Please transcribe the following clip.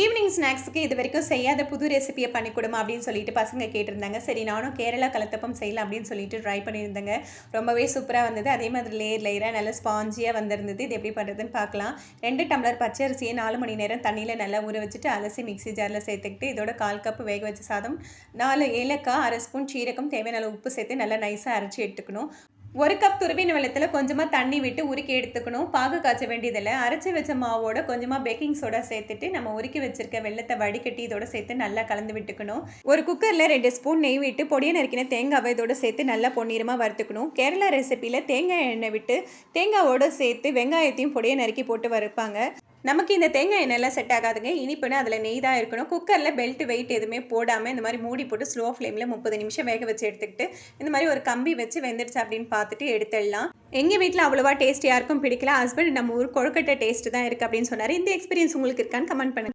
Evening ஸ்நாக்ஸுக்கு இது வரைக்கும் செய்யாத புது ரெசிபியை பண்ணி கொடுமா அப்படின்னு சொல்லிட்டு பசங்க கேட்டிருந்தாங்க. சரி நானும் கேரளா கலத்தப்பம் செய்யலாம் அப்படின்னு சொல்லிட்டு ட்ரை பண்ணியிருந்தேங்க. ரொம்பவே சூப்பராக வந்தது. அதே மாதிரி லேயர் லேயராக நல்ல ஸ்பாஞ்சியாக வந்திருந்தது. இது எப்படி பண்ணுறதுன்னு பார்க்கலாம். ரெண்டு டம்ளர் பச்சை அரிசியை நாலு மணி நேரம் தண்ணியில் நல்லா ஊற வச்சுட்டு அலசி மிக்ஸி ஜாரில் சேர்த்துக்கிட்டு இதோட கால் கப் வேக வச்ச சாதம் நாலு ஏலக்காய் அரை ஸ்பூன் சீரகம் தேவையான உப்பு சேர்த்து நல்லா நைஸாக அரைச்சி எடுத்துக்கணும். ஒரு கப் துருவின் வெள்ளத்தில் கொஞ்சமாக தண்ணி விட்டு உருக்கி எடுத்துக்கணும். பாகு காய்ச்ச வேண்டியதில்லை. அரைச்சி வச்ச மாவோட கொஞ்சமாக பேக்கிங் சோடா சேர்த்துட்டு நம்ம உருக்கி வச்சிருக்க வெள்ளத்தை வடிகட்டி இதோட சேர்த்து நல்லா கலந்து விட்டுக்கணும். ஒரு குக்கரில் ரெண்டு ஸ்பூன் நெய் விட்டு பொடியை நறுக்கின தேங்காவை இதோட சேர்த்து நல்லா பொன்னிறமாக வறுத்துக்கணும். கேரளா ரெசிப்பியில் தேங்காய் எண்ணெய் விட்டு தேங்காவோட சேர்த்து வெங்காயத்தையும் பொடியை நறுக்கி போட்டு வறுப்பாங்க. நமக்கு இந்த தேங்காய் எண்ணெய்லாம் செட் ஆகாதுங்க. இனிப்புன்னு அதில் நெய் தான் இருக்கணும். குக்கரில் பெல்ட் வெயிட் எதுவுமே போடாமல் இந்த மாதிரி மூடி போட்டு ஸ்லோ ஃப்ளேமில் முப்பது நிமிஷம் வேக வச்சு எடுத்துக்கிட்டு இந்த மாதிரி ஒரு கம்பி வச்சு வெந்துடுச்சு அப்படின்னு பார்த்துட்டு எடுத்துடலாம். எங்கள் வீட்டில் அவ்வளோவா டேஸ்ட் யாருக்கும் பிடிக்கல. ஹஸ்பண்ட் நம்ம ஊர் கொழுக்கட்டை டேஸ்ட் தான் இருக்குது அப்படின்னு சொன்னார். இந்த எக்ஸ்பீரியன்ஸ் உங்களுக்கு இருக்கான்னு கமெண்ட் பண்ணுங்கள்